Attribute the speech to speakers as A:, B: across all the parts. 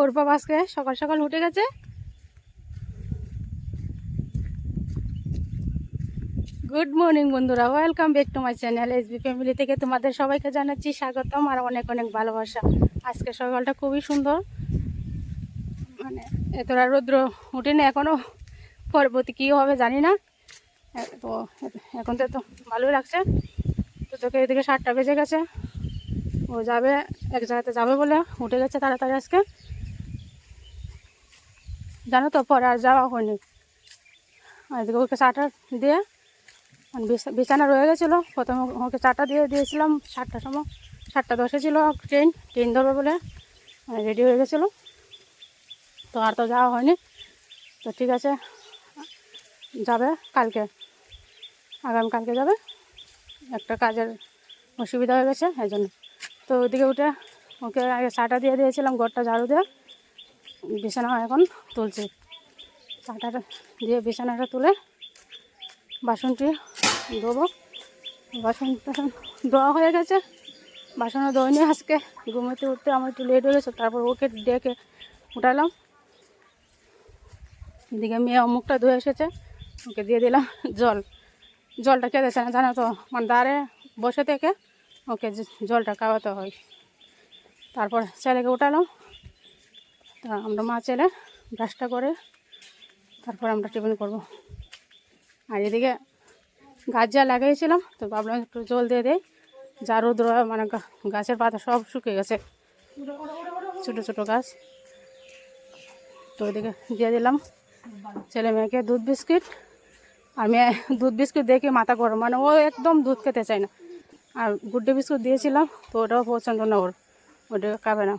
A: ওর আজকে সকাল সকাল উঠে গেছে। গুড মর্নিং বন্ধুরা welcome back to my channel SB family থেকে তোমাদের সবাইকে জানাচ্ছি স্বাগতম আর অনেক অনেক ভালোবাসা। আজকে সকালটা খুবই সুন্দর। মানে এতটা রৌদ্র উঠেনি এখনও পরবর্তী কী হবে জানি না। তো, এখন তো তো ভালোই লাগছে। তো তোকে এদিকে সাতটা বেজে গেছে। ও যাবে, এক জায়গাতে যাবে বলে উঠে গেছে তাড়াতাড়ি আজকে। জানো তো, পরে আর যাওয়া হয়নি। এদিকে ওকে চাটা দিয়ে মানে বিছানা রয়ে গেছিল। প্রথমে ওকে চাটা দিয়ে দিয়েছিলাম সাতটার সময়। সাতটা দশে ছিল ট্রেন ট্রেন ধরবে বলে রেডি হয়ে গেছিল। তো আর তো যাওয়া হয়নি। তো ঠিক আছে, যাবে কালকে। আগামীকালকে যাবে। একটা কাজের অসুবিধা হয়ে গেছে, এই জন্য। তো ওদিকে উঠে ওকে আগে চাটা দিয়ে দিয়েছিলাম, ঘরটা ঝাড়ু দিয়ে। বিছানা এখন, তুলছি। চাটাটা দিয়ে বিছানাটা তুলে বাসনটি ধোবো। বাসন টাসন ধোয়া হয়ে গেছে। বাসনও ধোয়নি আজকে ঘুমোতে উঠতে আমার একটু লেট হয়ে গেছে, তারপর ওকে ডেকে উঠালাম। এদিকে মেয়ে মুখটা ধুয়ে এসেছে, ওকে দিয়ে দিলাম জল। জলটা খেতেছে না, জানো তো মানে দাঁড়ে বসে থেকে ওকে জলটা খাওয়াতে হয়। তারপর ছেলেকে উঠালাম তা আমরা মা ছেলে ব্রাশটা করে তারপর আমরা টিফিন করব। আর এদিকে গাছ যা লাগিয়েছিলাম, তো ভাবলাম একটু জল দিয়ে দেয় যা রোদ্র মানে গাছের পাতা সব শুকিয়ে গেছে। ছোটো ছোটো গাছ। তো ওইদিকে দিয়ে দিলাম। ছেলে মেয়েকে দুধ বিস্কিট। আর মেয়ে দুধ বিস্কুট দেখে মাথা গরম মানে ও একদম দুধ খেতে চায় না। আর গুড্ডে বিস্কুট দিয়েছিলাম, তো ওটাও পছন্দ না ওর। ওটা খাবে না।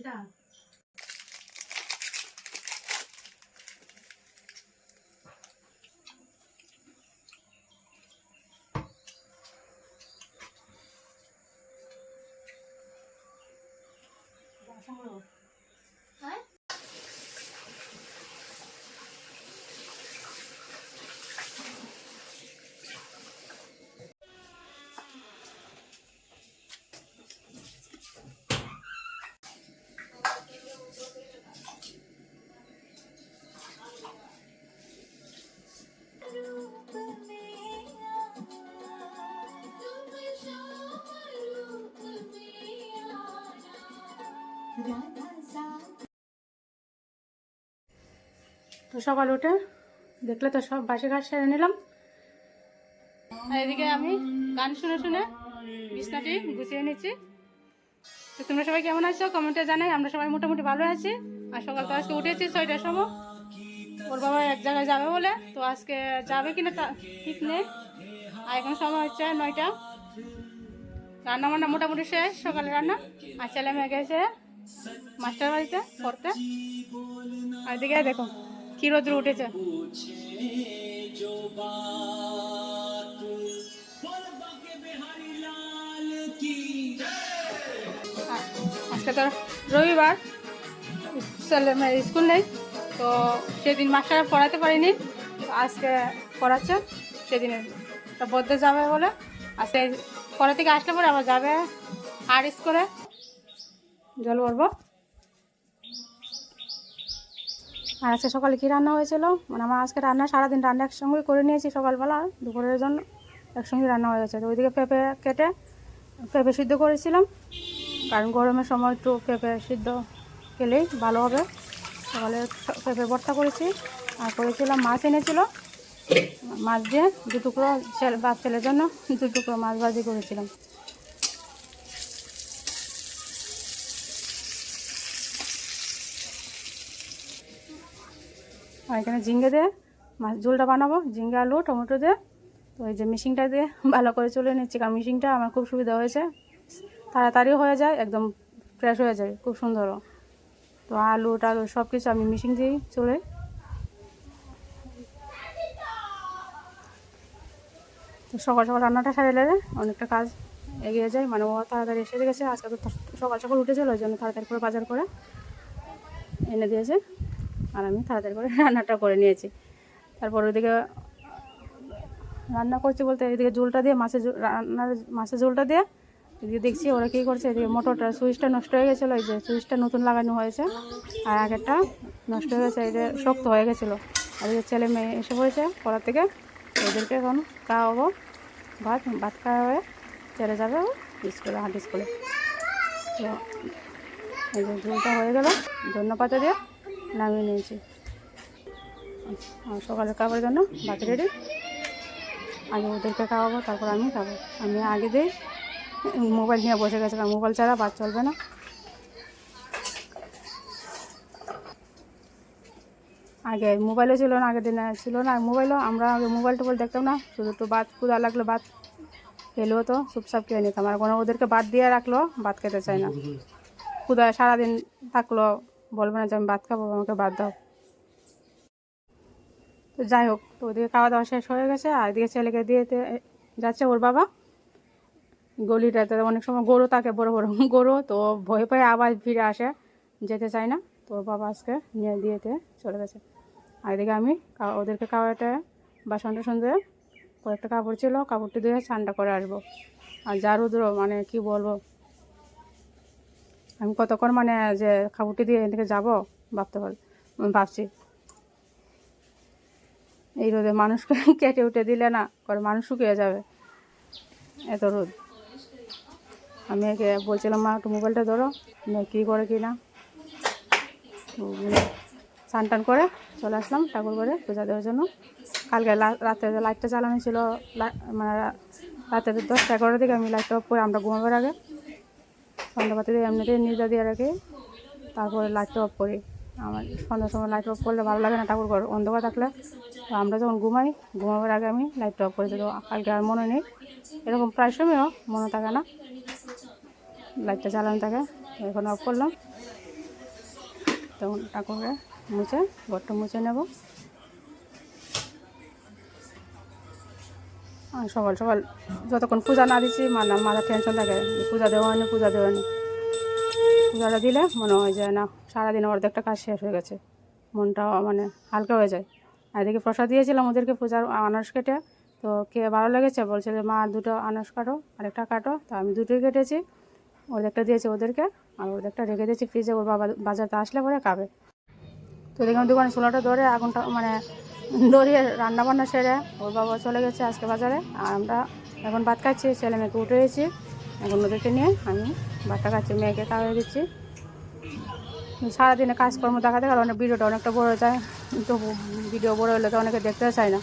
B: হ্যাঁ
A: তো সকাল উঠে দেখলে তো সব বাসি ঘাস সেরে নিলাম। এদিকে আমি গান শুনে শুনে বিছনাটি গুছিয়ে নিচ্ছি। তো তোমরা সবাই কেমন আছো? কমেন্টে জানাই। আমরা সবাই মোটামুটি ভালো আছি। আর সকাল তো আজকে উঠেছি ছয়টার সময়। ওর বাবা এক জায়গায় যাবে বলে। তো আজকে যাবে কিনা তা ঠিক নেই। আর এখন সময় হচ্ছে নয়টা। রান্না বান্না মোটামুটি শেষ, সকালে রান্না। আর ছেলে মেয়ে গেছে। মাস্টার বাড়িতে পড়তে? আর এদিকে দেখো, কি রোদ্র উঠেছে। আজকে তো রবিবার, স্কুল নেই, তো সেদিন মাস্টার পড়াতে পারিনি, আজকে পড়াচ্ছে সেদিনে। তো বদ্ধ যাবে বলে, আজকে পরে থেকে আসলে পরে আবার যাবে আর স্কুলে? জল ভরবো। আর আজকে সকালে কী রান্না হয়েছিল? মানে আমার আজকে রান্না, সারাদিন রান্না একসঙ্গে করে নিয়েছি সকালবেলা, দুপুরের জন্য একসঙ্গে রান্না হয়ে গেছে। তো ওইদিকে পেঁপে কেটে পেঁপে সিদ্ধ করেছিলাম। কারণ গরমের সময় একটু পেঁপে সিদ্ধ খেলেই ভালো হবে। সকালে পেঁপে ভর্তা করেছি। আর করেছিলাম মাছ এনেছিল। মাছ দিয়ে দু টুকরো ছেলে বাপ ছেলের জন্য দু টুকরো মাছ ভাজি করেছিলাম। আর এখানে ঝিঙ্গে দিয়ে মাছ, ঝোলটা বানাবো। ঝিঙ্গে আলু, টমেটো দিয়ে। তো এই যে মিশিংটা দিয়ে ভালো করে চলে নিচ্ছি। কারণ মিশিংটা আমার খুব সুবিধা হয়েছে। তাড়াতাড়ি হয়ে যায়, একদম ফ্রেশ হয়ে যায়, খুব সুন্দরও। তো আলু, টালু সব কিছু আমি মিশিং দিয়েই চলে। তো সকাল সকাল রান্নাটা সারিলে অনেকটা কাজ এগিয়ে যায়। মানে ও তাড়াতাড়ি এসে গেছে, আজকে তো সকাল সকাল উঠেছিল, ওই জন্য তাড়াতাড়ি করে বাজার করে এনে দিয়েছে। আর আমি তাড়াতাড়ি করে রান্নাটা করে নিয়েছি। তারপর ওইদিকে রান্না করছি বলতে এদিকে ঝোলটা দিয়ে মাছের রান্নার মাছের ঝোলটা দিয়ে এদিকে দেখছি ওরা কী করছে, এদিকে মোটরটা, সুইচটা নষ্ট হয়ে গেছিল, এই যে সুইচটা নতুন লাগানো হয়েছে, আর আগেরটা নষ্ট হয়ে গেছে, এই যে শক্ত হয়ে গেছিল। আর এই ছেলে মেয়ে এসে পড়েছে, পড়ার থেকে ওদেরকে এখন খাওয়াবো ভাত ভাত খাওয়া হয়ে চলে যাবে স্কুলে, হাট স্কুলে। তো এই যে ঝোলটা হয়ে গেল ধন্য পাতা দিয়ে নামিয়ে নিয়েছি। আর সকালের খাবারের জন্য ভাত রেডি। আগে ওদেরকে খাওয়াবো, তারপর আমি খাব। আমি আগে দিই মোবাইল নিয়ে বসে গেছে মোবাইল ছাড়া ভাত চলবে না। আগে মোবাইলও ছিল না, আগের দিনে ছিল না। মোবাইলও আমরা আগে মোবাইল টোবাইল দেখতাম না। শুধু একটু ভাত কুদা লাগল ভাত খেলেও তো, চুপচাপ খেয়ে নিতাম। আর কোনো ওদেরকে বাদ দিয়ে রাখল ভাত খেতে চায় না। ক্ষুদা সারাদিন থাকল বলবে না যে আমি ভাত খাব, আমাকে ভাত দাও। তো যাই হোক, তো ওদিকে খাওয়া দাওয়া শেষ হয়ে গেছে, আর এদিকে ছেলেকে দিয়ে যাচ্ছে ওর বাবা। গলিটাতে অনেক সময় গরু থাকে, বড় বড় গরু, তো ভয় পেয়ে আবার ফিরে আসে, যেতে চায় না। তো ওর বাবা আজকে নিয়ে দিয়েতে চলে গেছে। আর এদিকে আমি ওদেরকে খাওয়াটা বাসন টাসন দিয়ে কয়েকটা কাপড় ছিল, কাপড়টি দিয়ে ঠান্ডা করে আসব। আর যা রুদ্র মানে কি বলব? আমি কতক্ষণ মানে যে খাবুটি দিয়ে এদিকে যাব, ভাবতে পারি ভাবছি। এই রোদে মানুষকে কেটে উঠে দিলে না করে মানুষ শুকিয়ে যাবে। এত রোদ। আমি একে বলছিলাম, মা, একটু মোবাইলটা ধরো কী করে কি না? স্নান টান করে চলে আসলাম ঠাকুর করে পূজা দেওয়ার জন্য। কালকে রাতে লাইটটা চালানো ছিল মানে রাতে দশটা এগারোটার দিকে আমি লাইটটা অফ করে আমরা ঘুমাবার আগে সন্ধ্যাবাতি দিয়ে, এমনিতেই নিজা দিয়ে রাখি। তারপরে লাইটটা অফ করি। আমার সন্ধ্যার সময় লাইট অফ করলে ভালো লাগে না ঠাকুর ঘর, অন্ধকার থাকলে। তো আমরা যখন ঘুমাই, ঘুমাবার আগে আমি লাইটটা অফ করেছি তো কালকে আর মনে নেই। এরকম প্রায় সময়ও মনে থাকে না। লাইটটা জ্বালানো থাকে, এখন অফ করলাম। তখন ঠাকুরকে মুছে, ঘরটা মুছে নেব। সকাল সকাল যতক্ষণ পূজা না দিচ্ছি মানে মাথা টেনশন থাকে। পূজা দেওয়া হয়নি, পূজা দেওয়া হয়নি। পূজাটা দিলে মনে হয় যে, না সারাদিন অর্ধেকটা কাজ শেষ হয়ে গেছে। মনটা মানে হালকা হয়ে যায়। আর এদিকে প্রসাদ দিয়েছিলাম ওদেরকে পূজার আনারস কেটে। তো কে ভালো লেগেছে? বলছে যে, মা, দুটো আনারস কাটো, আরেকটা কাটো। তো আমি দুটোই কেটেছি। অর্ধেকটা দিয়েছি ওদেরকে। আর অর্ধেকটা রেখে দিয়েছি ফ্রিজে ওর বাবা বাজারতে আসলে পরে খাবে। তো দেখলাম দোকানে চুলাটা ধরে, আগুনটা মানে ধরিয়ে রান্না বান্না সেরে ওর বাবা চলে গেছে আজকে বাজারে। আর আমরা এখন ভাত খাচ্ছি, ছেলে মেয়েকে উঠে গেছি এখন ওদেরকে নিয়ে আমি ভাতটা খাচ্ছি, মেয়েকে খাওয়াই দিচ্ছি। সারাদিনে কাজকর্ম দেখাতে গেলে অনেক ভিডিওটা অনেকটা বড় যায়। তো ভিডিও বড় হলে তো অনেকে দেখতে চায় না।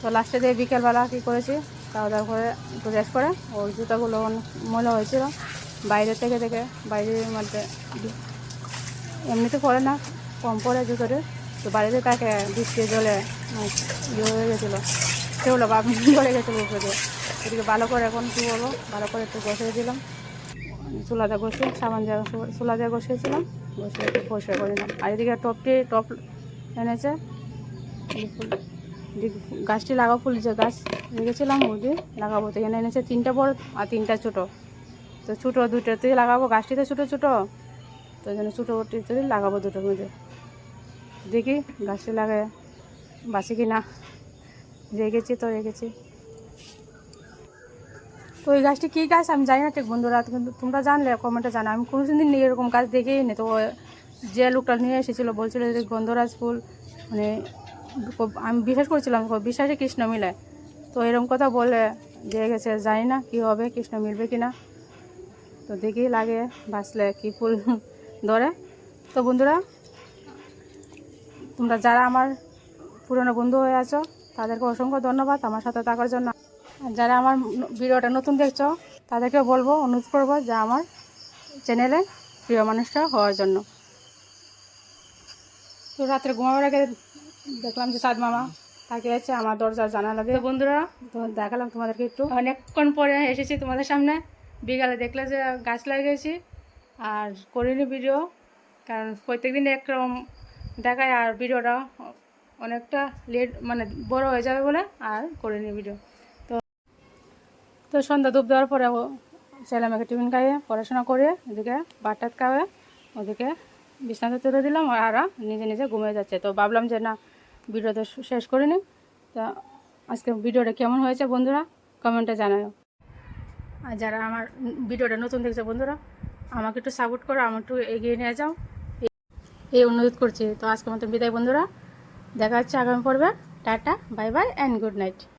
A: তো লাস্টে দিয়ে বিকেলবেলা কী করেছি, খাওয়া দাওয়া করে একটু রেস্ট করে, ওর জুতাগুলো ময়লা হয়েছিল। বাইরে থেকে থেকে বাইরের মধ্যে এমনিতে পরে না, কম পরে জুতোতে তো বাড়িতে তাকে বৃষ্টি জলে ইয়ে হয়ে গেছিল। সেগুলো বাপ ধরে গেছিল উপরে। এদিকে ভালো করে এখন কী বলব, ভালো করে একটু বসিয়ে দিলাম। চুলাতে বসে সাবান জায়গা চুলা দিয়ে বসিয়েছিলাম বসে একটু পরিষ্কার করে দিলাম। আর এদিকে টপটি টপ এনেছে। গাছটি লাগাবো ফুল যে গাছ রেখেছিলাম ওদি লাগাবো তো এখানে এনেছে তিনটা বড় আর তিনটা ছোটো। তো ছোটো দুটোতেই লাগাবো, গাছটিতে ছোটো ছোটো। তো জন্য ছোটোটিতে লাগাবো দুটোর মধ্যে। দেখি গাছটি লাগায়, বাঁচি কি না রেখেছি তো রেখেছি তো ওই গাছটি কী গাছ? আমি জানি না ঠিক বন্ধুরা, কিন্তু তোমরা জানলে কমেন্টে জানো। আমি কোনো দিন এরকম গাছ দেখেই নি তো যে লোকটা নিয়ে এসেছিল, বলছিল যে গন্ধরাজ ফুল মানে আমি বিশ্বাস করছিলাম বিশ্বাসে কৃষ্ণ মিলে। তো এরকম কথা বলে দিয়ে গেছে জানি না কী হবে, কৃষ্ণ মিলবে কি না তো দেখি লাগে, বাঁচলে কী ফুল ধরে। তো বন্ধুরা তোমরা যারা আমার পুরনো বন্ধু হয়ে আছো, তাদেরকে অসংখ্য ধন্যবাদ আমার সাথে থাকার জন্য। যারা আমার ভিডিওটা নতুন দেখছ তাদেরকে বলব, অনুরোধ করব যে আমার চ্যানেলে প্রিয় মানুষটা হওয়ার জন্য। তো রাত্রে ঘুমাবার আগে দেখলাম যে সাদ মামা তাকে আছে আমার দরজা জানালা দিয়ে। বন্ধুরা দেখালাম তোমাদেরকে একটু। অনেকক্ষণ পরে এসেছি তোমাদের সামনে। বিকালে দেখলে যে গাছ লাগিয়েছি। আর করিনি ভিডিও, কারণ প্রত্যেক প্রত্যেকদিন একরকম দেখায় আর ভিডিওটা অনেকটা লেট মানে বড় হয়ে যাবে বলে আর করে করিনি ভিডিও। তো তো সন্ধ্যা ধূপ দেওয়ার পরে ছেলে আমাকে টিফিন খাইয়ে পড়াশোনা করে এদিকে বাটাত খাওয়ে ওদিকে বিছনাতে তুলে দিলাম আর নিজে নিজে ঘুমিয়ে যাচ্ছে। তো ভাবলাম যে না, ভিডিওটা শেষ করে নিই। তা আজকে ভিডিওটা কেমন হয়েছে বন্ধুরা কমেন্টে জানাও আর যারা আমার ভিডিওটা নতুন দেখছে বন্ধুরা, আমাকে একটু সাপোর্ট করো আমার একটু এগিয়ে নিয়ে যাও। এই অনুরোধ করছি। তো আজকের মতো বিদায় বন্ধুরা, দেখা হচ্ছে আগামী পর্বে। Tata, bye bye and good night